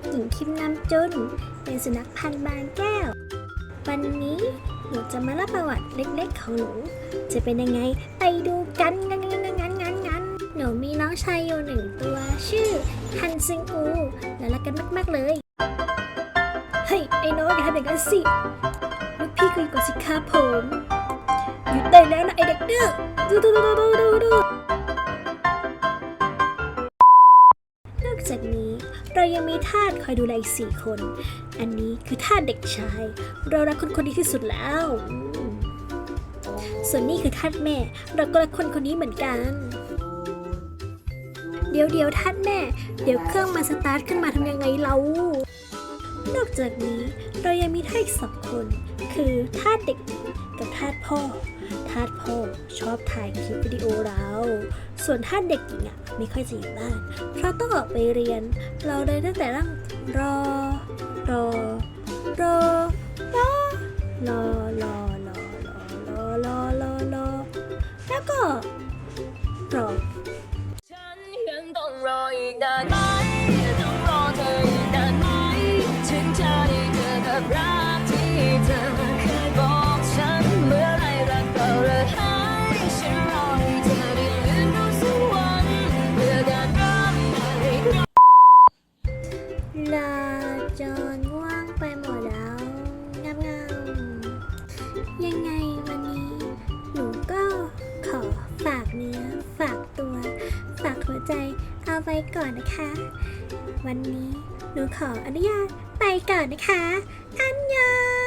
กหญิงคิมนำจุน เป็นสุนัขพันธุ์บางแก้ว วันนี้หนูจะมาเล่าประวัติเล็กๆของหนู จะเป็นยังไงไปดูกันงันงันงันงันงันงันหนูมีน้องชายอยู่หนึ่งตัวชื่อฮันซึงอูและรักกันมากๆเลย เฮ้ย ไอ้น้องอย่าทำอย่างนั้นสิลูกพี่คุยกว่าสิครับผมหยุดได้แล้วนะไอเด็กดื้อดูดูดูดูดูดู เรายังมีทาสคอยดูแลอีกสี่คน อันนี้คือทาสเด็กชาย เรารักคนคนนี้ที่สุดแล้ว ส่วนนี้คือทาสแม่ เราก็รักคนคนนี้เหมือนกัน เดี๋ยวเดี๋ยวทาสแม่ เดี๋ยวเครื่องมาสตาร์ทขึ้นมาทำยังไงเรานอกจากนี้เรายังมีทาสอีกสองคน คือทาสเด็กหญิง กับทาสพ่อ ทาสพ่อชอบถ่ายคลิปวิดีโอเรา ส่วนทาสเด็กหญิงอะไม่ค่อยจะอยู่บ้าน เพราะต้องออกไปเรียน เราเลยตั้งแต่ร่างรอ รอ รอ รอ รอ รอ รอ รอ รอ รอ รอ แล้วก็รอฉันยังต้องรออีกนาน วันนี้ หนูก็ขอฝากเนื้อ ฝากตัว ฝากหัวใจเอาไว้ก่อนนะคะ วันนี้หนูขออนุญาตไปก่อนนะคะ อันยอง